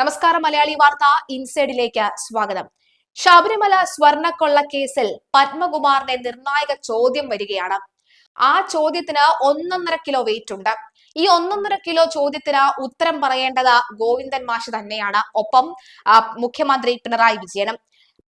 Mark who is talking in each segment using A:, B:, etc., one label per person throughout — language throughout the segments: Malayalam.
A: നമസ്കാരം മലയാളി വാർത്ത ഇൻസൈഡിലേക്ക് സ്വാഗതം ശബരിമല സ്വർണക്കൊള്ള കേസിൽ പത്മകുമാറിന്റെ നിർണായക ചോദ്യം വരികയാണ് ആ ചോദ്യത്തിന് ഒന്നൊന്നര കിലോ വെയിറ്റ് ഉണ്ട് ഈ ഒന്നൊന്നര കിലോ ചോദ്യത്തിന് ഉത്തരം പറയേണ്ടത് ഗോവിന്ദൻ മാഷ് തന്നെയാണ് ഒപ്പം മുഖ്യമന്ത്രി പിണറായി വിജയനും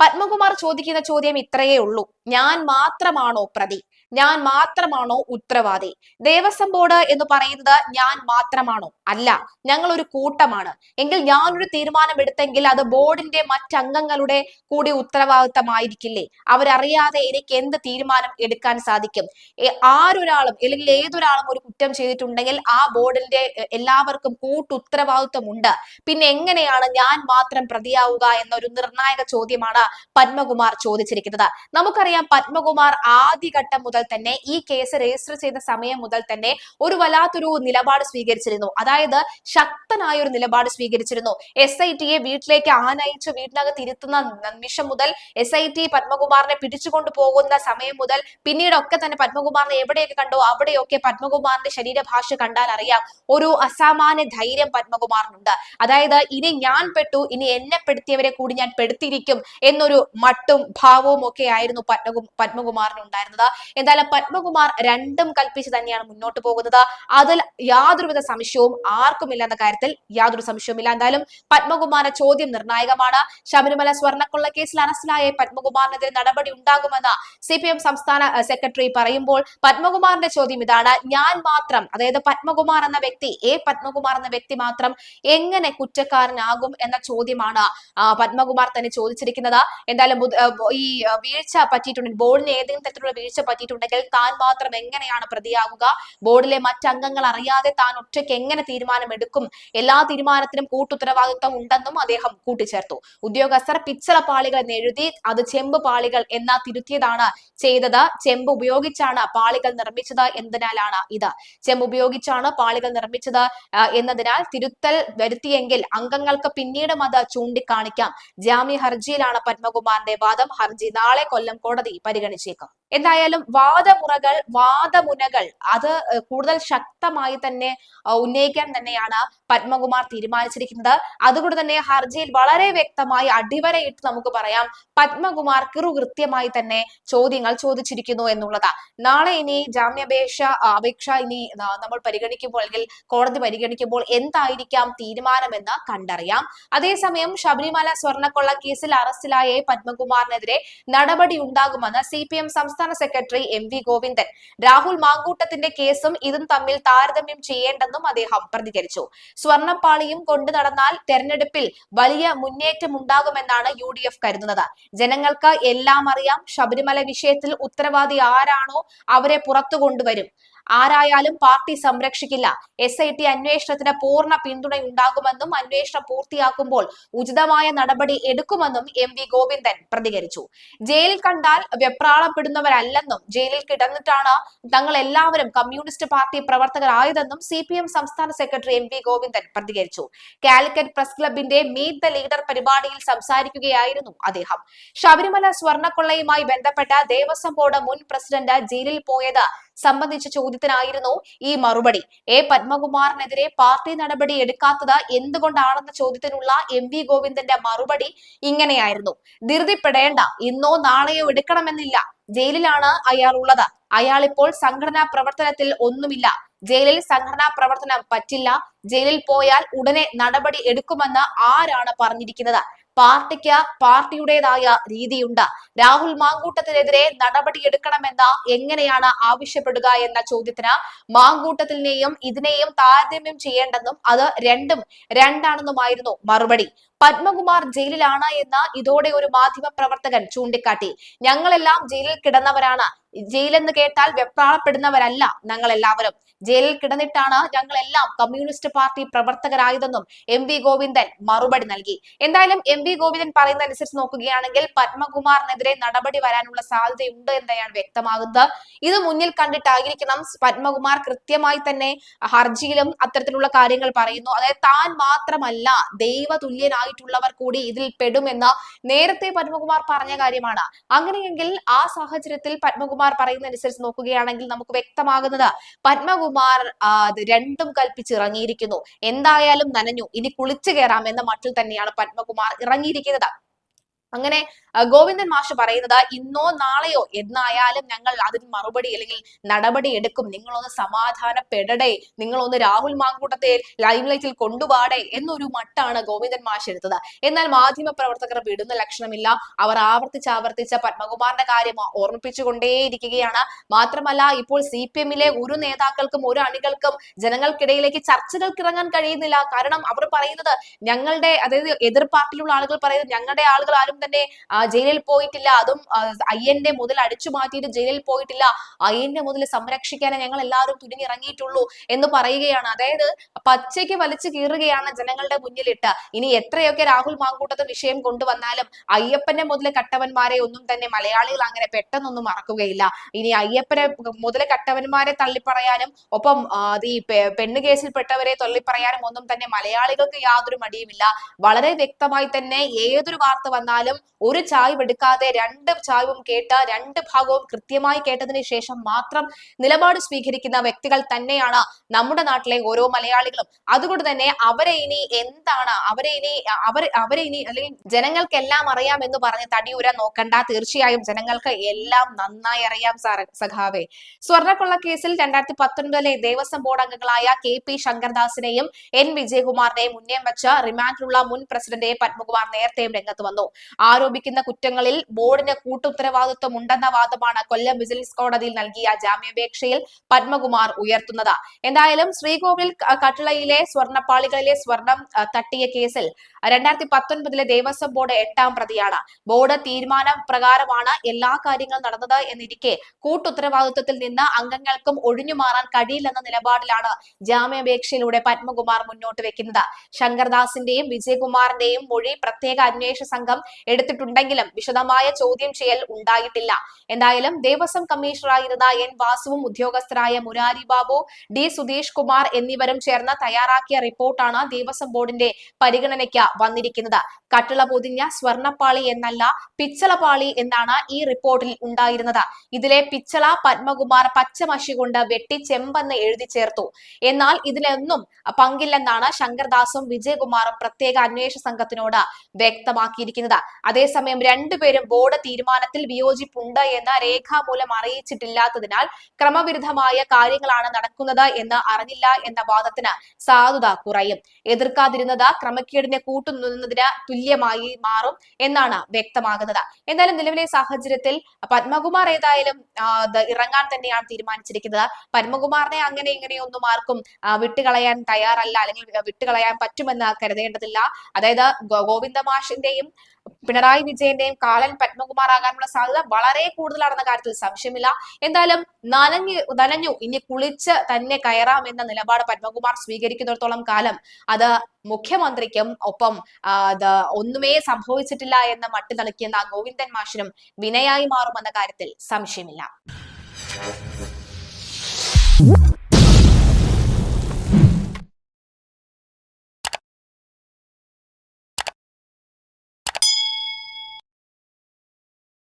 A: പത്മകുമാർ ചോദിക്കുന്ന ചോദ്യം ഇത്രയേ ഉള്ളൂ ഞാൻ മാത്രമാണോ പ്രതി ഞാൻ മാത്രമാണോ ഉത്തരവാദി ദേവസ്വം ബോർഡ് എന്ന് പറയുന്നത് ഞാൻ മാത്രമാണോ അല്ല ഞങ്ങൾ ഒരു കൂട്ടമാണ് എങ്കിൽ ഞാനൊരു തീരുമാനം എടുത്തെങ്കിൽ അത് ബോർഡിന്റെ മറ്റംഗങ്ങളുടെ കൂടി ഉത്തരവാദിത്തമായിരിക്കില്ലേ അവരറിയാതെ എനിക്ക് എന്ത് തീരുമാനം എടുക്കാൻ സാധിക്കും ആരൊരാളും അല്ലെങ്കിൽ ഏതൊരാളും ഒരു കുറ്റം ചെയ്തിട്ടുണ്ടെങ്കിൽ ആ ബോർഡിന്റെ എല്ലാവർക്കും കൂട്ടുത്തരവാദിത്വമുണ്ട് പിന്നെ എങ്ങനെയാണ് ഞാൻ മാത്രം പ്രതിയാവുക എന്നൊരു നിർണായക ചോദ്യമാണ് പത്മകുമാർ ചോദിച്ചിരിക്കുന്നത് നമുക്കറിയാം പത്മകുമാർ ആദ്യഘട്ടം മുതൽ തന്നെ ഈ കേസ് രജിസ്റ്റർ ചെയ്ത സമയം മുതൽ തന്നെ ഒരു വല്ലാത്തൊരു നിലപാട് സ്വീകരിച്ചിരുന്നു അതായത് ശക്തനായ ഒരു നിലപാട് സ്വീകരിച്ചിരുന്നു എസ് ഐ ടിയെ വീട്ടിലേക്ക് ആനയിച്ച് വീട്ടിനകത്ത് ഇരുത്തുന്ന നിമിഷം മുതൽ എസ് ഐ ടി പത്മകുമാറിനെ പിടിച്ചുകൊണ്ടു പോകുന്ന സമയം മുതൽ പിന്നീടൊക്കെ തന്നെ പത്മകുമാറിനെ എവിടെയൊക്കെ കണ്ടോ അവിടെയൊക്കെ പത്മകുമാറിന്റെ ശരീരഭാഷ കണ്ടാൽ അറിയാം ഒരു അസാമാന്യ ധൈര്യം പത്മകുമാറിനുണ്ട് അതായത് ഇനി ഞാൻ പെട്ടു ഇനി എന്നെ പെടുത്തിയവരെ കൂടി ഞാൻ പെടുത്തിയിരിക്കും എന്നൊരു മട്ടും ഭാവവും ഒക്കെ ആയിരുന്നു പത്മകുമാറിന് ഉണ്ടായിരുന്നത് എന്തായാലും എന്തായാലും പത്മകുമാർ രണ്ടും കൽപ്പിച്ച് തന്നെയാണ് മുന്നോട്ട് പോകുന്നത് അതിൽ യാതൊരുവിധ സംശയവും ആർക്കുമില്ല എന്ന കാര്യത്തിൽ യാതൊരു സംശയവുമില്ല എന്തായാലും പത്മകുമാറിന്റെ ചോദ്യം നിർണായകമാണ് ശബരിമല സ്വർണ്ണക്കൊള്ള കേസിൽ അറസ്റ്റിലായ പത്മകുമാറിനെതിരെ നടപടി ഉണ്ടാകുമെന്ന് സി പി എം സംസ്ഥാന സെക്രട്ടറി പറയുമ്പോൾ പത്മകുമാറിന്റെ ചോദ്യം ഇതാണ് ഞാൻ മാത്രം അതായത് പത്മകുമാർ എന്ന വ്യക്തി എ പത്മകുമാർ എന്ന വ്യക്തി മാത്രം എങ്ങനെ കുറ്റക്കാരനാകും എന്ന ചോദ്യമാണ് പത്മകുമാർ തന്നെ ചോദിച്ചിരിക്കുന്നത് എന്തായാലും ഈ വീഴ്ച പറ്റിയിട്ടുണ്ട് ബോർഡിന് ഏതെങ്കിലും തരത്തിലുള്ള വീഴ്ച പറ്റിയിട്ടുണ്ട് ഉണ്ടെങ്കിൽ താൻ മാത്രം എങ്ങനെയാണ് പ്രതിയാകുക ബോർഡിലെ മറ്റംഗങ്ങൾ അറിയാതെ താൻ ഒറ്റയ്ക്ക് എങ്ങനെ തീരുമാനമെടുക്കും എല്ലാ തീരുമാനത്തിനും കൂട്ടുത്തരവാദിത്വം ഉണ്ടെന്നും അദ്ദേഹം കൂട്ടിച്ചേർത്തു ഉദ്യോഗസ്ഥർ പിച്ചള പാളികൾ എഴുതി അത് ചെമ്പ് പാളികൾ എന്ന തിരുത്തിയതാണ് ചെയ്തത് ചെമ്പ് ഉപയോഗിച്ചാണ് പാളികൾ നിർമ്മിച്ചത് എന്നതിനാലാണ് ഇത് ചെമ്പ് ഉപയോഗിച്ചാണ് പാളികൾ നിർമ്മിച്ചത് എന്നതിനാൽ തിരുത്തൽ വരുത്തിയെങ്കിൽ അംഗങ്ങൾക്ക് പിന്നീടും അത് ചൂണ്ടിക്കാണിക്കാം ജാമ്യ ഹർജിയിലാണ് പത്മകുമാറിന്റെ വാദം ഹർജി നാളെ കൊല്ലം കോടതി പരിഗണിച്ചേക്കും എന്തായാലും വാദമുറകൾ വാദമുനകൾ അത് കൂടുതൽ ശക്തമായി തന്നെ ഉന്നയിക്കാൻ തന്നെയാണ് പത്മകുമാർ തീരുമാനിച്ചിരിക്കുന്നത് അതുകൊണ്ട് തന്നെ ഹർജിയിൽ വളരെ വ്യക്തമായി അടിവരയിട്ട് നമുക്ക് പറയാം പത്മകുമാർ കൃത്യമായി തന്നെ ചോദ്യങ്ങൾ ചോദിച്ചിരിക്കുന്നു എന്നുള്ളതാണ് നാളെ ഇനി ജാമ്യാപേക്ഷ അപേക്ഷ ഇനി നമ്മൾ പരിഗണിക്കുമ്പോൾ അല്ലെങ്കിൽ കോടതി പരിഗണിക്കുമ്പോൾ എന്തായിരിക്കാം തീരുമാനമെന്ന് കണ്ടറിയാം അതേസമയം ശബരിമല സ്വർണക്കൊള്ള കേസിൽ അറസ്റ്റിലായ പത്മകുമാറിനെതിരെ നടപടി ഉണ്ടാകുമെന്ന് സി പി എം സംസ്ഥാന സംസ്ഥാന secretary M V Govindan Rahul മാങ്കൂട്ടത്തിന്റെ കേസും ഇതും തമ്മിൽ താരതമ്യം ചെയ്യേണ്ടെന്നും അദ്ദേഹം പ്രതികരിച്ചു സ്വർണ്ണപ്പാളിയും കൊണ്ട് നടന്നാൽ തെരഞ്ഞെടുപ്പിൽ വലിയ ഉണ്ടാകുമെന്നാണ് യു ഡി എഫ് കരുതുന്നത് ജനങ്ങൾക്ക് എല്ലാം അറിയാം ശബരിമല വിഷയത്തിൽ ഉത്തരവാദി ആരാണോ അവരെ പുറത്തു കൊണ്ടുവരും ആരായാലും പാർട്ടി സംരക്ഷിക്കില്ല എസ് ഐ ടി അന്വേഷണത്തിന് പൂർണ്ണ പിന്തുണയുണ്ടാകുമെന്നും അന്വേഷണം പൂർത്തിയാക്കുമ്പോൾ ഉചിതമായ നടപടി എടുക്കുമെന്നും എം വി ഗോവിന്ദൻ പ്രതികരിച്ചു ജയിലിൽ കണ്ടാൽ വെപ്രാളപ്പെടുന്നവരല്ലെന്നും ജയിലിൽ കിടന്നിട്ടാണ് തങ്ങൾ എല്ലാവരും കമ്മ്യൂണിസ്റ്റ് പാർട്ടി പ്രവർത്തകരായതെന്നും സി പി എം സംസ്ഥാന സെക്രട്ടറി എം വി ഗോവിന്ദൻ പ്രതികരിച്ചു കാലിക്കറ്റ് പ്രസ് ക്ലബിന്റെ മീറ്റ് ദ ലീഡർ പരിപാടിയിൽ സംസാരിക്കുകയായിരുന്നു അദ്ദേഹം ശബരിമല സ്വർണക്കൊള്ളയുമായി ബന്ധപ്പെട്ട ദേവസ്വം ബോർഡ് മുൻ പ്രസിഡന്റ് ജയിലിൽ പോയത് സംബന്ധിച്ച ചോദ്യത്തിനായിരുന്നു ഈ മറുപടി എ പത്മകുമാറിനെതിരെ പാർട്ടി നടപടി എടുക്കാത്തത് എന്തുകൊണ്ടാണെന്ന ചോദ്യത്തിനുള്ള എം വി ഗോവിന്ദന്റെ മറുപടി ഇങ്ങനെയായിരുന്നു ധൃതിപ്പെടേണ്ട ഇന്നോ നാളെയോ എടുക്കണമെന്നില്ല ജയിലിലാണ് അയാൾ ഉള്ളത് അയാൾ ഇപ്പോൾ സംഘടനാ പ്രവർത്തനത്തിൽ ഒന്നുമില്ല ജയിലിൽ സംഘടനാ പ്രവർത്തനം പറ്റില്ല ജയിലിൽ പോയാൽ ഉടനെ നടപടി എടുക്കുമെന്ന് ആരാണ് പറഞ്ഞിരിക്കുന്നത് പാർട്ടിക്ക് പാർട്ടിയുടേതായ രീതിയുണ്ട് രാഹുൽ മാങ്കൂട്ടത്തിനെതിരെ നടപടിയെടുക്കണമെന്ന് എങ്ങനെയാണ് ആവശ്യപ്പെടുക എന്ന ചോദ്യത്തിന് മാങ്കൂട്ടത്തിനെയും ഇതിനെയും താരതമ്യം ചെയ്യേണ്ടെന്നും അത് രണ്ടും രണ്ടാണെന്നുമായിരുന്നു മറുപടി പത്മകുമാർ ജയിലിലാണ് എന്ന് ഇതോടെ ഒരു മാധ്യമ പ്രവർത്തകൻ ചൂണ്ടിക്കാട്ടി ഞങ്ങളെല്ലാം ജയിലിൽ കിടന്നവരാണ് ജയിലെന്ന് കേട്ടാൽ വെപ്രാളപ്പെടുന്നവരല്ല എല്ലാവരും ജയിലിൽ കിടന്നിട്ടാണ് ഞങ്ങളെല്ലാം കമ്മ്യൂണിസ്റ്റ് പാർട്ടി പ്രവർത്തകരായതെന്നും എം വി ഗോവിന്ദൻ മറുപടി നൽകി എന്തായാലും എം വി ഗോവിന്ദൻ പറയുന്ന അനുസരിച്ച് നോക്കുകയാണെങ്കിൽ പത്മകുമാറിനെതിരെ നടപടി വരാനുള്ള സാധ്യതയുണ്ട് എന്നാണ് വ്യക്തമാകുന്നത് ഇത് മുന്നിൽ കണ്ടിട്ടായിരിക്കണം പത്മകുമാർ കൃത്യമായി തന്നെ ഹർജിയിലും അത്തരത്തിലുള്ള കാര്യങ്ങൾ പറയുന്നു അതായത് താൻ മാത്രമല്ല ദൈവതുല്യനായിട്ടുള്ളവർ കൂടി ഇതിൽ പെടുമെന്ന് നേരത്തെ പത്മകുമാർ പറഞ്ഞ കാര്യമാണ് അങ്ങനെയെങ്കിൽ ആ സാഹചര്യത്തിൽ പത്മകുമാർ പറയുന്ന അനുസരിച്ച് നോക്കുകയാണെങ്കിൽ നമുക്ക് വ്യക്തമാകുന്നത് പത്മകുമാർ സുകുമാർ രണ്ടും കൽപ്പിച്ചിറങ്ങിയിരിക്കുന്നു എന്തായാലും നനഞ്ഞു ഇനി കുളിച്ചു കയറാം എന്ന മട്ടിൽ തന്നെയാണ് പത്മകുമാർ ഇറങ്ങിയിരിക്കുന്നത് അങ്ങനെ ഗോവിന്ദൻ മാഷ് പറയുന്നത് ഇന്നോ നാളെയോ എന്നായാലും ഞങ്ങൾ അതിന് മറുപടി അല്ലെങ്കിൽ നടപടി എടുക്കും നിങ്ങളൊന്ന് സമാധാനപ്പെടടേ നിങ്ങളൊന്ന് രാഹുൽ മാങ്കൂട്ടത്തെ ലൈവ് ലൈറ്റിൽ കൊണ്ടുപാടെ എന്നൊരു മട്ടാണ് ഗോവിന്ദൻ മാഷ് എടുത്തത് എന്നാൽ മാധ്യമ പ്രവർത്തകർ വിടുന്ന ലക്ഷണമില്ല അവർ ആവർത്തിച്ച് ആവർത്തിച്ച പത്മകുമാറിന്റെ കാര്യം ഓർമ്മിപ്പിച്ചുകൊണ്ടേയിരിക്കുകയാണ് മാത്രമല്ല ഇപ്പോൾ സി പി എമ്മിലെ ഒരു നേതാക്കൾക്കും ഒരു അണികൾക്കും ജനങ്ങൾക്കിടയിലേക്ക് ചർച്ചകൾക്ക് ഇറങ്ങാൻ കഴിയുന്നില്ല കാരണം അവർ പറയുന്നത് ഞങ്ങളുടെ അതായത് എതിർ പാർട്ടിയിലുള്ള ആളുകൾ പറയുന്നത് ഞങ്ങളുടെ ആളുകൾ ആരും തന്നെ ജയിലിൽ പോയിട്ടില്ല അതും അയ്യന്റെ മുതൽ അടിച്ചു മാറ്റിയിട്ട് ജയിലിൽ പോയിട്ടില്ല അയ്യന്റെ മുതൽ സംരക്ഷിക്കാനേ ഞങ്ങൾ എല്ലാവരും തുനിഞ്ഞിറങ്ങിയിട്ടുള്ളൂ എന്ന് പറയുകയാണ് അതായത് പച്ചയ്ക്ക് വലിച്ചു കീറുകയാണ് ജനങ്ങളുടെ മുന്നിലിട്ട് ഇനി എത്രയൊക്കെ രാഹുൽ മാങ്കൂട്ടത്തെ വിഷയം കൊണ്ടുവന്നാലും അയ്യപ്പന്റെ മുതൽ കട്ടവന്മാരെ ഒന്നും തന്നെ മലയാളികൾ അങ്ങനെ പെട്ടെന്നൊന്നും മറക്കുകയില്ല ഇനി അയ്യപ്പനെ മുതൽ കട്ടവന്മാരെ തള്ളിപ്പറയാനും ഒപ്പം ഈ പെണ്ണ് കേസിൽപ്പെട്ടവരെ തള്ളിപ്പറയാനും ഒന്നും തന്നെ മലയാളികൾക്ക് യാതൊരു മടിയുമില്ല വളരെ വ്യക്തമായി തന്നെ ഏതൊരു വാർത്ത വന്നാലും പോലും ഒരു ചായ് എടുക്കാതെ രണ്ട് ചായ്വും കേട്ട രണ്ട് ഭാഗവും കൃത്യമായി കേട്ടതിന് ശേഷം മാത്രം നിലപാട് സ്വീകരിക്കുന്ന വ്യക്തികൾ തന്നെയാണ് നമ്മുടെ നാട്ടിലെ ഓരോ മലയാളികളും അതുകൊണ്ട് തന്നെ അവരെ ഇനി എന്താണ് അവരെ ഇനി അവർ അവരെ ഇനി അല്ലെങ്കിൽ ജനങ്ങൾക്കെല്ലാം അറിയാം എന്ന് പറഞ്ഞ് തടിയൂര നോക്കണ്ട തീർച്ചയായും ജനങ്ങൾക്ക് എല്ലാം നന്നായി അറിയാം സഖാവേ സ്വർണ്ണക്കൊള്ള കേസിൽ രണ്ടായിരത്തി പത്തൊൻപതിലെ ദേവസ്വം ബോർഡ് അംഗങ്ങളായ കെ പി ശങ്കർദാസിനെയും എൻ വിജയകുമാറിനെയും മുന്നേ വെച്ച റിമാൻഡിലുള്ള മുൻ പ്രസിഡന്റ് പത്മകുമാർ നേരത്തെയും രംഗത്ത് വന്നു ആരോപിക്കുന്ന കുറ്റങ്ങളിൽ ബോർഡിന് കൂട്ടുത്തരവാദിത്വം ഉണ്ടെന്ന വാദമാണ് കൊല്ലം വിജിലൻസ് കോടതിയിൽ നൽകിയ ജാമ്യാപേക്ഷയിൽ പത്മകുമാർ ഉയർത്തുന്നത് എന്തായാലും ശ്രീകോവിൽ കട്ടിളയിലെ സ്വർണ്ണപ്പാളികളിലെ സ്വർണം തട്ടിയ കേസിൽ രണ്ടായിരത്തി പത്തൊൻപതിലെ ദേവസ്വം ബോർഡ് എട്ടാം പ്രതിയാണ് ബോർഡ് തീരുമാന പ്രകാരമാണ് എല്ലാ കാര്യങ്ങളും നടന്നത് എന്നിരിക്കെ കൂട്ടുത്തരവാദിത്വത്തിൽ നിന്ന് അംഗങ്ങൾക്കും ഒഴിഞ്ഞു മാറാൻ കഴിയില്ലെന്ന നിലപാടിലാണ് ജാമ്യാപേക്ഷയിലൂടെ പത്മകുമാർ മുന്നോട്ട് വെക്കുന്നത് ശങ്കർദാസിന്റെയും വിജയകുമാറിന്റെയും മൊഴി പ്രത്യേക അന്വേഷണ സംഘം എടുത്തിട്ടുണ്ടെങ്കിലും വിശദമായ ചോദ്യം ചെയ്യൽ ഉണ്ടായിട്ടില്ല എന്തായാലും ദേവസ്വം കമ്മീഷണറായിരുന്ന എൻ വാസുവും ഉദ്യോഗസ്ഥരായ മുരാരി ബാബു ഡി സുധീഷ് കുമാർ എന്നിവരും ചേർന്ന് തയ്യാറാക്കിയ റിപ്പോർട്ടാണ് ദേവസ്വം ബോർഡിന്റെ പരിഗണനയ്ക്ക് വന്നിരിക്കുന്നത് കട്ടിള പൊതിഞ്ഞ സ്വർണപ്പാളി എന്നല്ല പിച്ചളപാളി എന്നാണ് ഈ റിപ്പോർട്ടിൽ ഉണ്ടായിരുന്നത് ഇതിലെ പിച്ചള പത്മകുമാർ പച്ചമഷി കൊണ്ട് വെട്ടി ചെമ്പെന്ന് എഴുതി ചേർത്തു എന്നാൽ ഇതിലൊന്നും പങ്കില്ലെന്നാണ് ശങ്കർദാസും വിജയകുമാറും പ്രത്യേക അന്വേഷണ സംഘത്തിനോട് വ്യക്തമാക്കിയിരിക്കുന്നത് അതേസമയം രണ്ടുപേരും ബോർഡ് തീരുമാനത്തിൽ വിയോജിപ്പുണ്ട് എന്ന് രേഖാമൂലം അറിയിച്ചിട്ടില്ലാത്തതിനാൽ ക്രമവിരുദ്ധമായ കാര്യങ്ങളാണ് നടക്കുന്നത് എന്ന് അറിഞ്ഞില്ല എന്ന വാദത്തിന് സാധുത കുറയും എതിർക്കാതിരുന്നത് ക്രമക്കേടിനെ കൂട്ടുനിന്നതിന് തുല്യമായി മാറും എന്നാണ് വ്യക്തമാകുന്നത് എന്നാലും നിലവിലെ സാഹചര്യത്തിൽ പത്മകുമാർ ഏതായാലും ഇറങ്ങാൻ തന്നെയാണ് തീരുമാനിച്ചിരിക്കുന്നത് പത്മകുമാറിനെ അങ്ങനെ ഇങ്ങനെയൊന്നും ആർക്കും വിട്ടുകളയാൻ തയ്യാറല്ല അല്ലെങ്കിൽ വിട്ടുകളയാൻ പറ്റുമെന്ന് കരുതേണ്ടതില്ല അതായത് ഗോവിന്ദമാഷിന്റെയും പിണറായി വിജയന്റെയും കാളൻ പത്മകുമാർ ആകാനുള്ള സാധ്യത വളരെ കൂടുതലാണെന്ന കാര്യത്തിൽ സംശയമില്ല എന്തായാലും നനഞ്ഞു നനഞ്ഞു ഇനി കുളിച്ച് തന്നെ കയറാം എന്ന നിലപാട് പത്മകുമാർ സ്വീകരിക്കുന്നിടത്തോളം കാലം അത് മുഖ്യമന്ത്രിക്കും ഒപ്പം ഒന്നുമേ സംഭവിച്ചിട്ടില്ല എന്ന മട്ടിൽ നൽകിയെന്ന ഗോവിന്ദൻ മാഷിനും വിനയായി മാറുമെന്ന കാര്യത്തിൽ സംശയമില്ല